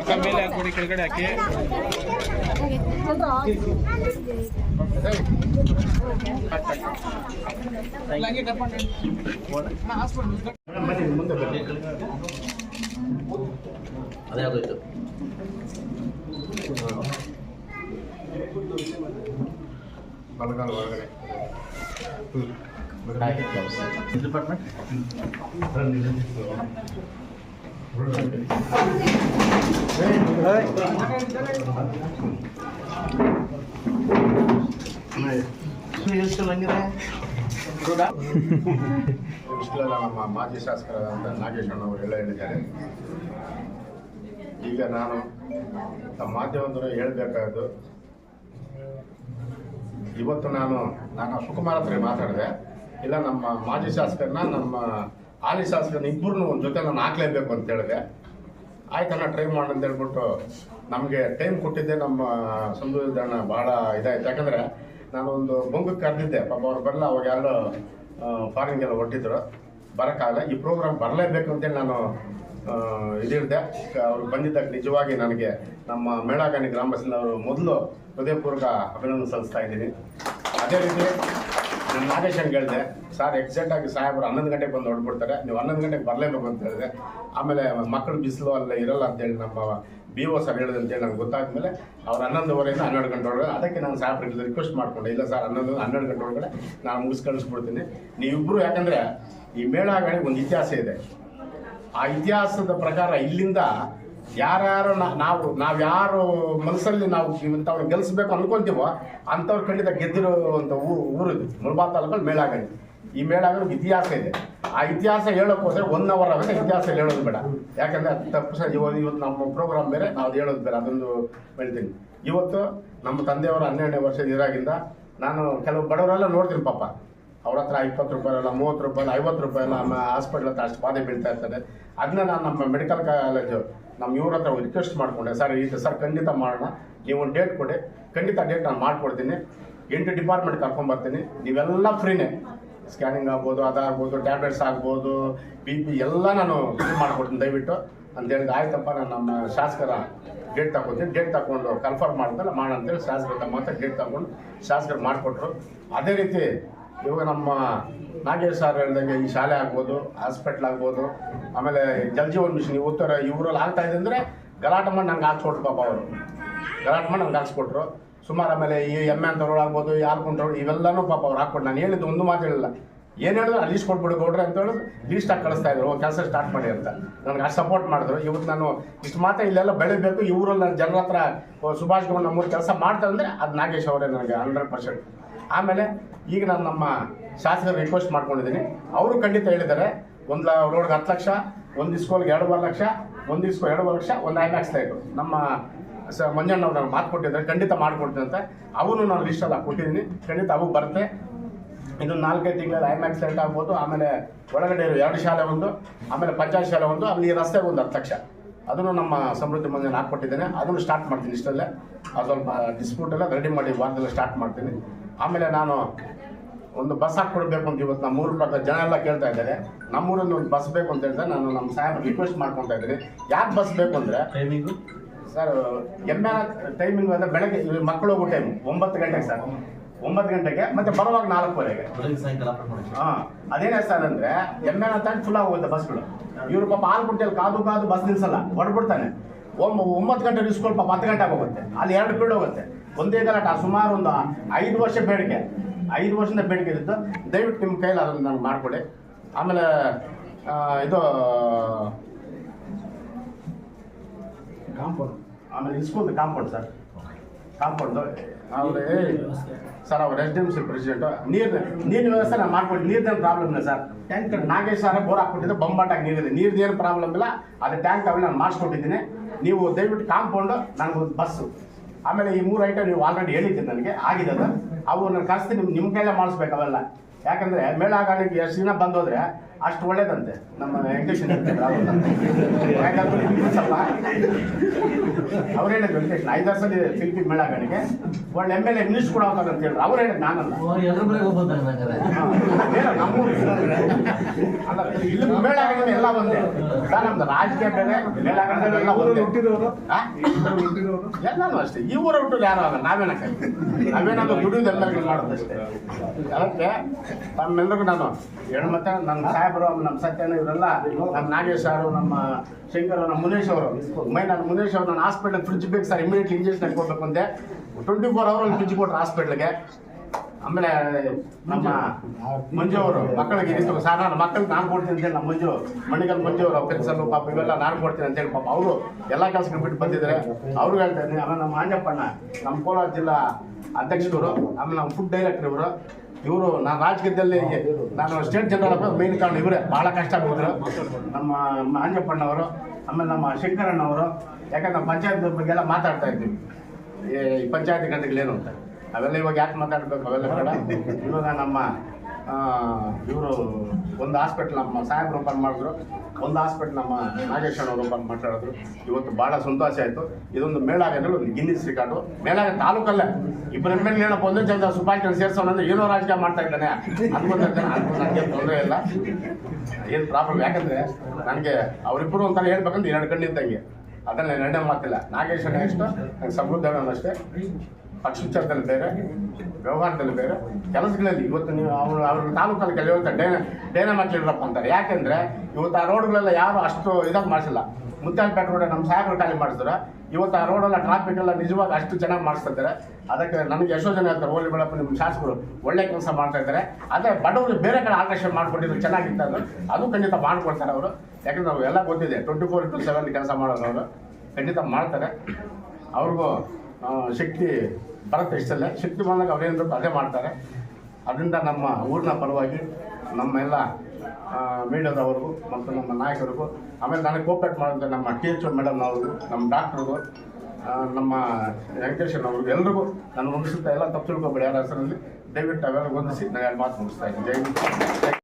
ಬನ್ನಿ ಕೆಳಗಡೆ ಹಾಕಿ. ಅದೇ ಆಗೋಯ್ತು ಬಲಗಾಲ ಒಳಗಡೆ ಡಿಪಾರ್ಟ್ಮೆಂಟ್ ಇಷ್ಟೆಲ್ಲ ನಮ್ಮ ಮಾಜಿ ಶಾಸಕರಾದಂಥ ನಾಗೇಶ್ ಅಣ್ಣವರು ಎಲ್ಲ ಹೇಳಿದ್ದಾರೆ ಈಗ ನಾನು ನಮ್ಮ ಮಾಧ್ಯಮದವರು ಹೇಳಬೇಕಾದ್ದು, ಇವತ್ತು ನಾನು ನಾನು ಸುಕುಮಾರ್ ಹತ್ರ ಮಾತಾಡಿದೆ. ಇಲ್ಲ, ನಮ್ಮ ಮಾಜಿ ಶಾಸಕರನ್ನ ನಮ್ಮ ಹಾಲಿ ಶಾಸಕನ ಇಬ್ಬರನ್ನು ಒಂದು ಜೊತೆ ನಾನು ಹಾಕ್ಲೇಬೇಕು ಅಂತ ಹೇಳಿದೆ. ಆಯ್ತಣ್ಣ ಟ್ರೈ ಮಾಡು ಅಂತ ಹೇಳ್ಬಿಟ್ಟು ನಮಗೆ ಟೈಮ್ ಕೊಟ್ಟಿದ್ದೆ. ನಮ್ಮ ಸಂಬಂಧದಣ್ಣ ಭಾಳ ಇದಾಯ್ತು. ಯಾಕಂದರೆ ನಾನೊಂದು ಬೊಂಗಕ್ಕೆ ಕರೆದಿದ್ದೆ. ಪಾಪ ಅವ್ರು ಬರಲ್ಲ ಅವಾಗ ಯಾರೋ ಫಾರಿನ್ಗೆಲ್ಲ ಹೊಟ್ಟಿದ್ರು ಬರೋಕ್ಕಾಗಲ್ಲ ಈ ಪ್ರೋಗ್ರಾಮ್ ಬರಲೇಬೇಕು ಅಂತೇಳಿ ನಾನು ಇದಿರ್ದೆ ಅವ್ರು ಬಂದಿದ್ದಾಗ ನಿಜವಾಗಿ ನನಗೆ ನಮ್ಮ ಮೇಳಾಗಾಣಿ ಗ್ರಾಮಸ್ಥನವರು ಮೊದಲು ಹೃದಯಪೂರ್ವಕ ಅಭಿನಂದನೆ ಸಲ್ಲಿಸ್ತಾ ಇದ್ದೀನಿ. ಅದೇ ರೀತಿ ಕೇಳಿದೆ. ಹೇಳಿದೆ ಸರ್ ಎಕ್ಸಾಕ್ಟಾಗಿ ಸಾಹೇಬರು ಹನ್ನೊಂದು ಗಂಟೆಗೆ ಬಂದು ಹೊಡ್ಬಿಡ್ತಾರೆ ನೀವು ಹನ್ನೊಂದು ಗಂಟೆಗೆ ಬರಲೇಬೇಕು ಅಂತ ಹೇಳಿದೆ. ಆಮೇಲೆ ಮಕ್ಕಳು ಬಿಸಿಲು ಅಲ್ಲ ಇರಲ್ಲ ಅಂತೇಳಿ ನಮ್ಮ ಬಿ ಒ ಸರ್ ಹೇಳಿದೆ ಅಂತೇಳಿ ನಂಗೆ ಗೊತ್ತಾದ್ಮೇಲೆ ಅವ್ರು ಹನ್ನೊಂದುವರೆಯಿಂದ ಹನ್ನೆರಡು ಗಂಟೆ ಒಳಗಡೆ ಅದಕ್ಕೆ ನಾನು ಸಾಹೇಬ್ರಿಗೆ ರಿಕ್ವೆಸ್ಟ್ ಮಾಡಿಕೊಂಡೆ. ಇಲ್ಲ ಸರ್ ಹನ್ನೊಂದು, ಹನ್ನೆರಡು ಗಂಟೆ ಒಳಗಡೆ ನಾನು ಮುಗಿಸ್ ಕಳಿಸ್ಬಿಡ್ತೀನಿ. ನೀವಿಬ್ಬರು ಯಾಕಂದರೆ ಈ ಮೇಳಗಳಿಗೆ ಒಂದು ಇತಿಹಾಸ ಇದೆ. ಆ ಇತಿಹಾಸದ ಪ್ರಕಾರ ಇಲ್ಲಿಂದ ಯಾರ್ಯಾರು ನಾವು ನಾವು ಯಾರು ಮನಸ್ಸಲ್ಲಿ ನಾವು ಇಂಥವ್ರು ಗೆಲ್ಲಿಸ್ಬೇಕು ಅನ್ಕೊಂತೀವೋ ಅಂಥವ್ರು ಖಂಡಿತ ಗೆದ್ದಿರೋ ಊರು ಇದು. ಮುಳ್ಬಾಲ್ ತಾಲೂಕಲ್ಲಿ ಮೇಳಾಗಣಿ ಈ ಮೇಳಾಗಲು ಇತಿಹಾಸ ಇದೆ. ಆ ಇತಿಹಾಸ ಹೇಳೋಕೆ ಹೋದ್ರೆ ಒನ್ ಅವರ್ ಆಗುತ್ತೆ ಇತಿಹಾಸ ಹೇಳೋದು ಬೇಡ. ಯಾಕಂದ್ರೆ ಅದು ತಪ್ಪು ಸರ್. ಇವತ್ತು ಇವತ್ತು ನಮ್ಮ ಪ್ರೋಗ್ರಾಮ್ ಬೇರೆ, ನಾವು ಹೇಳೋದು ಬೇಡ ಅದೊಂದು ಹೇಳ್ತೀನಿ. ಇವತ್ತು ನಮ್ಮ ತಂದೆಯವರ ಹನ್ನೆರಡನೇ ವರ್ಷದ ಇದಾಗಿಂದ ನಾನು ಕೆಲವು ಬಡವರೆಲ್ಲ ನೋಡ್ತೀನಿ ಪಾಪ. ಅವ್ರ ಹತ್ರ ಇಪ್ಪತ್ತು ರೂಪಾಯಿ ಅಲ್ಲ, ಮೂವತ್ತು ರೂಪಾಯಿ ಐವತ್ತು ರೂಪಾಯಿ ಅಲ್ಲ ಹಾಸ್ಪಿಟ್ಲ್ ಹತ್ರ ಅಷ್ಟು ಬಾಧೆ ಬೀಳ್ತಾ ಇರ್ತಾರೆ ಅದನ್ನ ನಾನು ನಮ್ಮ ಮೆಡಿಕಲ್ ಕಾಲೇಜು ನಮ್ಮ ಇವ್ರ ಹತ್ರ ರಿಕ್ವೆಸ್ಟ್ ಮಾಡಿಕೊಂಡೆ, ಸರ್ ಇದು ಸರ್, ಖಂಡಿತ ಮಾಡೋಣ ನೀವು ಒಂದು ಡೇಟ್ ಕೊಡಿ. ಖಂಡಿತ ಡೇಟ್ ನಾನು ಮಾಡ್ಕೊಡ್ತೀನಿ. ಎಂಟು ಡಿಪಾರ್ಟ್ಮೆಂಟ್ ಕರ್ಕೊಂಬರ್ತೀನಿ ನೀವೆಲ್ಲ ಫ್ರೀನೇ ಸ್ಕ್ಯಾನಿಂಗ್ ಆಗ್ಬೋದು ಅದಾಗ್ಬೋದು ಟ್ಯಾಬ್ಲೆಟ್ಸ್ ಆಗ್ಬೋದು ಬಿ ಪಿ ಎಲ್ಲ ನಾನು ಇದು ಮಾಡ್ಕೊಡ್ತೀನಿ. ದಯವಿಟ್ಟು. ಅಂತ ಹೇಳಿದ್ರೆ ಆಯ್ತಪ್ಪ, ನಾನು ನಮ್ಮ ಶಾಸಕರ ಡೇಟ್ ತಗೊತೀನಿ. ಡೇಟ್ ತಗೊಂಡು ಕನ್ಫರ್ಮ್ ಮಾಡ್ತಾರೆ ಮಾಡಂತೇಳಿ ಶಾಸಕರ ತಮ್ಮ ಹತ್ರ ಡೇಟ್ ತಗೊಂಡು ಶಾಸಕರು ಮಾಡಿಕೊಟ್ರು. ಅದೇ ರೀತಿ ಇವಾಗ ನಮ್ಮ ನಾಗೇಶ್ ಸರ್ ಹೇಳ್ದಂಗೆ ಈ ಶಾಲೆ ಆಗ್ಬೋದು ಹಾಸ್ಪಿಟ್ಲ್ ಆಗ್ಬೋದು, ಆಮೇಲೆ ಜಲ್ ಜೀವನ್ ಮಿಷನ್ ಉತ್ತರ ಇವರಲ್ಲಿ ಆಗ್ತಾ ಇದೆ ಅಂದರೆ ಗಲಾಟೆ ಮಾಡಿ ನಂಗೆ ಹಾಕ್ಸ್ಕೊಟ್ರು ಪಾಪ ಅವರು. ಗಲಾಟೆ ಮಾಡಿ ನಂಗೆ ಹಾಕ್ಸ್ಕೊಟ್ರು. ಸುಮಾರು ಆಮೇಲೆ ಈ ಎಮ್ಮೆ ಅಂತವ್ರು ಆಗ್ಬೋದು, ಈ ಕುಂಟವ್ರು ಇವೆಲ್ಲನೂ ಪಾಪ ಅವ್ರು ಹಾಕ್ಕೊಟ್ಟು ನಾನು ಹೇಳಿದ್ದು ಒಂದು ಮಾತು ಹೇಳಿಲ್ಲ. ಏನು ಹೇಳಿದ್ರು ಲೀಸ್ಟ್ ಕೊಟ್ಬಿಡು ಗೌಡ್ರೆ ಅಂತ ಹೇಳಿದ್ರು ಲೀಸ್ಟ್ ಹಾಕಿ ಕಳಿಸ್ತಾ ಇದ್ರು ಕೆಲಸ ಸ್ಟಾರ್ಟ್ ಮಾಡಿ ಅಂತ. ನನಗೆ ಅಷ್ಟು ಸಪೋರ್ಟ್ ಮಾಡಿದ್ರು. ಇವತ್ತು ನಾನು ಇಷ್ಟು ಮಾತ್ರ ಇಲ್ಲೆಲ್ಲ ಬೆಳಿಬೇಕು ಇವರಲ್ಲಿ ನಾನು ಜನರ ಹತ್ರ ಸುಭಾಷ್ ಗೌಡ ನಮ್ಮೂರು ಕೆಲಸ ಮಾಡ್ತಾರೆ ಅಂದರೆ ಅದು ನಾಗೇಶ್ ಅವರೇ ನನಗೆ ಹಂಡ್ರೆಡ್ ಪರ್ಸೆಂಟ್ ಆಮೇಲೆ ಈಗ ನಾನು ನಮ್ಮ ಶಾಸಕರು ರಿಕ್ವೆಸ್ಟ್ ಮಾಡ್ಕೊಂಡಿದ್ದೀನಿ. ಅವರು ಖಂಡಿತ ಹೇಳಿದ್ದಾರೆ, ಒಂದು ರೋಡ್ಗೆ ಹತ್ತು ಲಕ್ಷ, ಒಂದು ಇಸ್ಕೋಲ್ಗೆ ಎರಡೂವರೆ ಲಕ್ಷ, ಒಂದು ಇಸ್ಕೋ ಎರಡೂವರೆ ಲಕ್ಷ, ಒಂದು ಐಮ್ಯಾಕ್ಸ್ ಲೈಟು ನಮ್ಮ ಸ ಮಂಜಣ್ಣ ಅವ್ರು ನನಗೆ ಮಾತು ಕೊಟ್ಟಿದ್ದಾರೆ, ಖಂಡಿತ ಮಾಡಿಕೊಡ್ತೀನಿ ಅಂತ. ಅವನು ನಾನು ಲಿಸ್ಟಲ್ಲಿ ಕೊಟ್ಟಿದ್ದೀನಿ ಖಂಡಿತ ಅವು ಬರುತ್ತೆ. ಇದು ನಾಲ್ಕೈದು ತಿಂಗಳಲ್ಲಿ ಐಮ್ಯಾಕ್ಸ್ ಲೈಟ್ ಆಗ್ಬೋದು. ಆಮೇಲೆ ಒಳಗಡೆ ಎರಡು ಶಾಲೆ ಒಂದು, ಆಮೇಲೆ ಪಂಚಾಯತ್ ಶಾಲೆ ಒಂದು, ಅಲ್ಲಿ ರಸ್ತೆ ಒಂದು ಹತ್ತು ಲಕ್ಷ. ಅದನ್ನು ನಮ್ಮ ಸಮೃದ್ಧಿ ಮಂಜನ್ ಹಾಕ್ಕೊಟ್ಟಿದ್ದೇನೆ. ಅದನ್ನು ಸ್ಟಾರ್ಟ್ ಮಾಡ್ತೀನಿ ಇಷ್ಟಲ್ಲೇ. ಅದು ಸ್ವಲ್ಪ ಡಿಸ್ಪ್ಯೂಟ್ ಎಲ್ಲ ರೆಡಿ ಮಾಡಿ ವಾರದಲ್ಲಿ ಸ್ಟಾರ್ಟ್ ಮಾಡ್ತೀನಿ. ಆಮೇಲೆ ನಾನು ಒಂದು ಬಸ್ ಹಾಕ್ಕೊಡ್ಬೇಕು ಅಂತ ಇವತ್ತು ನಮ್ಮ ಮೂರು ಪ್ರಕಾರ ಜನ ಎಲ್ಲ ಕೇಳ್ತಾ ಇದ್ದಾರೆ. ನಮ್ಮೂರಲ್ಲಿ ಒಂದು ಬಸ್ ಬೇಕು ಅಂತ ಹೇಳಿದ್ರೆ ನಾನು ನಮ್ಮ ಸಾಹೇಬ್ ರಿಕ್ವೆಸ್ಟ್ ಮಾಡ್ಕೊತಾ ಇದ್ದೀನಿ. ಯಾಕೆ ಬಸ್ ಬೇಕು ಅಂದರೆ ಟೈಮಿಂಗು ಸರ್ ಎಮ್ಮೆ ಟೈಮಿಂಗ್ ಅಂದರೆ ಬೆಳಗ್ಗೆ ಮಕ್ಕಳು ಹೋಗೋ ಟೈಮ್ ಒಂಬತ್ತು ಗಂಟೆಗೆ ಸರ್. ಒಂಬತ್ತು ಗಂಟೆಗೆ ಮತ್ತೆ ಬರುವಾಗ ನಾಲ್ಕುವರೆಗೆ. ಹಾಂ ಅದೇನೇ ಸರ್ ಅಂದರೆ ಎಮ್ಮೆ ಅಂತ ಫುಲ್ ಆಗೋಗುತ್ತೆ ಬಸ್ಗಳು. ಇವರು ಪಾಪ ಹಾಲು ಕುಂಟೆಯಲ್ಲಿ ಕಾದು ಕಾದು ಬಸ್ ನಿಲ್ಸಲ್ಲ ಹೊಡ್ಬಿಡ್ತಾನೆ. ಒಂಬ ಒಂಬತ್ತು ಗಂಟೆ ಇಸ್ಕೊಂಡು ಪಾಪ ಹತ್ತು ಗಂಟೆಗೆ ಹೋಗುತ್ತೆ. ಅಲ್ಲಿ ಎರಡು ಪೀಡ್ ಹೋಗುತ್ತೆ. ಒಂದೇ ಗಲಾಟೆ ಸುಮಾರು ಒಂದು ಐದು ವರ್ಷ ಬೇಡಿಕೆ. ಐದು ವರ್ಷದಿಂದ ಬೇಡಿಕೆ ಇದ್ದು ದಯವಿಟ್ಟು ನಿಮ್ಮ ಕೈಲಿ ಅದನ್ನು ನನಗೆ ಮಾಡಿಕೊಡಿ. ಆಮೇಲೆ ಇದು, ಕಾಂಪೌಂಡ್. ಆಮೇಲೆ ಇಸ್ಕೊಂಡು ಕಾಂಪೌಂಡ್ ಸರ್. ಕಾಂಪೌಂಡು. ಅವ್ರು ಸರ್, ಅವ್ರು ರೆಸಿಡೆನ್ಸಿ ಪ್ರೆಸಿಡೆಂಟು. ನೀರು, ನೀರಿನ ವ್ಯವಸ್ಥೆ ನಾನು ಮಾಡ್ಕೊಟ್ಟು ನೀರ್ದೇನು ಪ್ರಾಬ್ಲಮ್ ಇಲ್ಲ sir. Tank Nagesh sir bore ಹಾಕ್ಬಿಟ್ಟಿದ್ದೆ ಬೊಂಬಾಟಾಗಿ ನೀರಿದೆ. ನೀರ್ದು ಪ್ರಾಬ್ಲಮ್ ಇಲ್ಲ. ಅದು ಟ್ಯಾಂಕ್ ಅವೆಲ್ಲ ನಾನು ಮಾಡಿಸ್ಕೊಟ್ಟಿದ್ದೀನಿ. ನೀವು ದಯವಿಟ್ಟು ಕಾಂಪೌಂಡು ನನಗೆ ಒಂದು ಬಸ್ಸು. ಆಮೇಲೆ ಈ ಮೂರು ಐಟಮ್ ನೀವು ಆಲ್ರೆಡಿ ಹೇಳಿದ್ದೀರಿ ನನಗೆ, ಆಗಿದೆ ಅದು. ಅವು ನಾನು ಕಳಿಸ್ತೀನಿ ನಿಮ್ಮ ಕೈಲೇ ಮಾಡಿಸ್ಬೇಕು ಅವೆಲ್ಲ. ಯಾಕಂದರೆ ಮೇಳಾಗಾಣಿಗೆ ಎಷ್ಟು ದಿನ ಬಂದೋದ್ರೆ ಅಷ್ಟು ಒಳ್ಳೇದಂತೆ. ನಮ್ಮ ವೆಂಕಟೇಶನ್ ಯಾಕಂದ್ರೆ ಸ್ವಲ್ಪ ಅವ್ರು ಹೇಳಿದ್ರು ವೆಂಕಟೇಶನ್ ಐದಾರು ಸಲ ಶಿಲ್ಪಿ ಮೇಳಗಳಿಗೆ ಒಳ್ಳೆ ಎಂ ಎಲ್ ಎ ಮಿನಿಸ್ಟರ್ ಕೂಡ ಹೋಗ್ತಾರೆ ಅಂತ ಹೇಳಿದ್ರು. ಅವ್ರು ಹೇಳಿದ್ ನಾನಲ್ಲ. ಅಲ್ಲ ಇಲ್ಲಿ ಮೇಳ ಆಗೋದು ಎಲ್ಲ ಒಂದೇ. ಸರ್ ನಮ್ದು ರಾಜಕೀಯ ಬೇರೆ ಮೇಳ ಆಗೋದು ಎಲ್ಲ ಒಂದೇ? ಎಲ್ಲಾನು ಅಷ್ಟೇ. ಈ ಊರ ಹುಟ್ಟು ಯಾರು ಆಗಲ್ಲ? ನಾವೇನಕ್ಕ ನಾವೇನಾದ್ರು ದುಡಿಯೋದೆಲ್ಲ ಮಾಡೋದಷ್ಟೇ. ಅದಕ್ಕೆ ತಮ್ಮೆಲ್ಲರಿಗೂ ನಾನು ಹೇಳು ಮತ್ತೆ ನನ್ನ ಸಾಹೇಬರು ನಮ್ಮ ಸತ್ಯನ ಇವರೆಲ್ಲ, ನಮ್ಮ ನಾಗೇಶ್ ನಮ್ಮ ಶಂಕರ್ ನಮ್ಮ ಮುನೇಶ್ ಅವರು. ಮೈ ನಾನು ಮುನೇಶ್ ಅವರು ನಾನು ಫ್ರಿಡ್ಜ್ ಬೇಕು ಸರ್ ಇಮಿಡಿಯೇಟ್ಲಿ ಇಂಜೆಕ್ಷನ್ ಹಾಕೊಡ್ಬೇಕು ಅಂತೆ ಟ್ವೆಂಟಿ ಫೋರ್ ಅವರ್ ಫ್ರಿಡ್ಜ್ ಕೊಟ್ರು ಹಾಸ್ಪಿಟ್ಲಿಗೆ. ಆಮೇಲೆ ನಮ್ಮ ಮಂಜು ಅವರು, ಮಕ್ಕಳಿಗೆ ಇತ್ತು ಸರ್ ನಾನು ಮಕ್ಕಳಿಗೆ ನಾನು ಕೊಡ್ತೀನಿ ಅಂತೇಳಿ ನಮ್ಮ ಮಂಜು ಮಣಿಗಲ್ ಮಂಜು ಅವರು ಪೆನ್ಸಲ್ ಪಾಪ ಇವೆಲ್ಲ ನಾನು ಕೊಡ್ತೀನಿ ಅಂತೇಳಿ ಪಾಪ ಅವರು ಎಲ್ಲ ಕೆಲಸಗಳು ಬಿಟ್ಟು ಬಂದಿದ್ದಾರೆ. ಅವ್ರಿಗೆ ಹೇಳ್ತಾ ಇದ್ದೀನಿ ನಮ್ಮ ಆಂಜಪ್ಪಣ್ಣ, ನಮ್ಮ ಕೋಲಾರ ಜಿಲ್ಲಾ ಅಧ್ಯಕ್ಷರು, ಆಮೇಲೆ ನಮ್ಮ ಫುಡ್ ಡೈರೆಕ್ಟರ್ ಇವರು. ಇವರು ನಾನು ರಾಜಕೀಯದಲ್ಲಿ ನಾನು ಸ್ಟೇಟ್ ಜನರಲ್ ಮೇನ್ ಕಾರಣ ಇವರೇ. ಭಾಳ ಕಷ್ಟ ಆಗಿದ್ರು. ನಮ್ಮ ಆಂಜಪ್ಪಣ್ಣವರು ಆಮೇಲೆ ನಮ್ಮ ಶಂಕರಣ್ಣವರು ಯಾಕಂದ್ರೆ ನಮ್ಮ ಪಂಚಾಯತ್ ಬಗ್ಗೆ ಎಲ್ಲ ಮಾತಾಡ್ತಾ ಇದ್ವಿ. ಈ ಪಂಚಾಯಿತಿ ಗಂಟೆಗಳೇನು ಅಂತ. ಅವೆಲ್ಲ ಇವಾಗ ಯಾಕೆ ಮಾತಾಡ್ಬೇಕು? ಅವೆಲ್ಲ ಬೇಡ. ಇವಾಗ ನಮ್ಮ ಇವರು ಒಂದು ಹಾಸ್ಪಿಟ್ಲ್ ನಮ್ಮ ಸಾಹೇಬ್ರು ಓಪನ್ ಮಾಡಿದ್ರು. ಒಂದು ಹಾಸ್ಪಿಟ್ಲ್ ನಮ್ಮ ನಾಗೇಶ್ವರ ಅವರು ಬಂದು ಮಾತಾಡಿದ್ರು. ಇವತ್ತು ಭಾಳ ಸಂತೋಷ ಆಯಿತು. ಇದೊಂದು ಮೇಳ ಆಗಿದ್ರೆ ಒಂದು ಗಿನ್ನಿಸ್ ರಿಕಾರ್ಡು ಮೇಳಾಗ ತಾಲೂಕಲ್ಲೇ ಇಬ್ಬರು ಎಂ ಎಲ್ ಏನಪ್ಪ ಒಂದೇ ಜನ ಸುಭಾಷ್ ಸೇರ್ಸೋಣ ಅಂದ್ರೆ ಏನೋ ರಾಜಕೀಯ ಮಾಡ್ತಾ ಇದ್ದಾನೆ. ಅನ್ಕೊಂತ ಜನ ನನಗೆ ತೊಂದರೆ ಇಲ್ಲ. ಏನು ಪ್ರಾಬ್ಲಮ್ ಯಾಕಂದ್ರೆ ನನಗೆ ಅವರಿಬ್ಬರು ಒಂಥರ ಹೇಳ್ಬೇಕಂದ್ರೆ ಎರಡು ಕಣ್ಣಿದ್ದಂಗೆ ಅದನ್ನ ಎರಡನೇ ಮಾತಿಲ್ಲ. ನಾಗೇಶ್ವರ ಎಷ್ಟು? ಸಮೃದ್ಧ ಅಷ್ಟೇ ಪಕ್ಷಚಾರದಲ್ಲಿ ಬೇರೆ, ವ್ಯವಹಾರದಲ್ಲಿ ಬೇರೆ, ಕೆಲಸಗಳಲ್ಲಿ ಇವತ್ತು ನೀವು ಅವರು ಅವ್ರ ತಾಲೂಕಲ್ಲಿ ಕೆಲವಂತ ಡೇನ ಡೇನ ಮಾಡ್ಲಿರಪ್ಪ ಅಂತಾರೆ. ಯಾಕೆಂದ್ರೆ ಇವತ್ತು ಆ ರೋಡ್ಗಳೆಲ್ಲ ಯಾರು ಅಷ್ಟು ಇದಾಗಿ ಮಾಡಿಸಿಲ್ಲ. ಮುತ್ತಾಲ್ಪೇಟೆ ರೋಡ್ ನಮ್ಮ ಸಾಹೇಬರು ಖಾಲಿ ಮಾಡಿಸಿದ್ರೆ. ಇವತ್ತು ಆ ರೋಡೆಲ್ಲ ಟ್ರಾಫಿಕ್ ಎಲ್ಲ ನಿಜವಾಗಿ ಅಷ್ಟು ಚೆನ್ನಾಗಿ ಮಾಡಿಸ್ತಿದ್ದಾರೆ ಅದಕ್ಕೆ ನನಗೆ ಎಷ್ಟೋ ಜನ ಹೇಳ್ತಾರೆ ಹೋಲಿ ಬೆಳಪ್ಪ ನಿಮ್ಮ ಶಾಸಕರು ಒಳ್ಳೆ ಕೆಲಸ ಮಾಡ್ತಾ ಇದ್ದಾರೆ. ಅದೇ ಬಡವರು ಬೇರೆ ಕಡೆ ಆಕರ್ಷಣೆ ಮಾಡ್ಕೊಂಡಿದ್ರು ಚೆನ್ನಾಗಿತ್ತು ಅದು ಅದು ಖಂಡಿತ ಮಾಡ್ಕೊಡ್ತಾರೆ ಅವರು. ಯಾಕಂದ್ರೆ ನಾವು ಎಲ್ಲ ಗೊತ್ತಿದೆ ಟ್ವೆಂಟಿ ಫೋರ್ ಇಂಟು ಸೆವೆನ್ ಕೆಲಸ ಮಾಡೋರು ಅವರು. ಖಂಡಿತ ಮಾಡ್ತಾರೆ. ಅವ್ರಿಗೂ ಶಕ್ತಿ ಬರುತ್ತೆ ಇಷ್ಟಲ್ಲ. ಶಕ್ತಿ ಬಂದಾಗ ಅವ್ರೇನು ಅದೇ ಮಾಡ್ತಾರೆ. ಅದರಿಂದ ನಮ್ಮ ಊರಿನ ಪರವಾಗಿ ನಮ್ಮೆಲ್ಲ ಮೀಡಿಯಾದವ್ರಿಗೂ ಮತ್ತು ನಮ್ಮ ನಾಯಕರಿಗೂ, ಆಮೇಲೆ ನನಗೆ ಕೋಪರೇಟ್ ಮಾಡಿದ್ರೆ ನಮ್ಮ ಟಿ ಎಚ್ ಮೇಡಮ್ ಅವ್ರಿಗೂ, ನಮ್ಮ ಡಾಕ್ಟ್ರಿಗೂ ನಮ್ಮ ವೆಂಕಟೇಶನ್ ಅವ್ರಿಗೂ ಎಲ್ರಿಗೂ ನಾನು ಮುಗಿಸುತ್ತಾ ಎಲ್ಲ ತಪ್ಪು ತಿಳ್ಕೊಬೇಡಿ. ಯಾರ ಹೆಸರಲ್ಲಿ ದಯವಿಟ್ಟು ಅವೆಲ್ಲ ಹೊಂದಿಸಿ ನಾನು ಎರಡು ಮಾತು ಮುಗಿಸ್ತಾ ಇದ್ದೀನಿ. ಜೈ. ಜೈ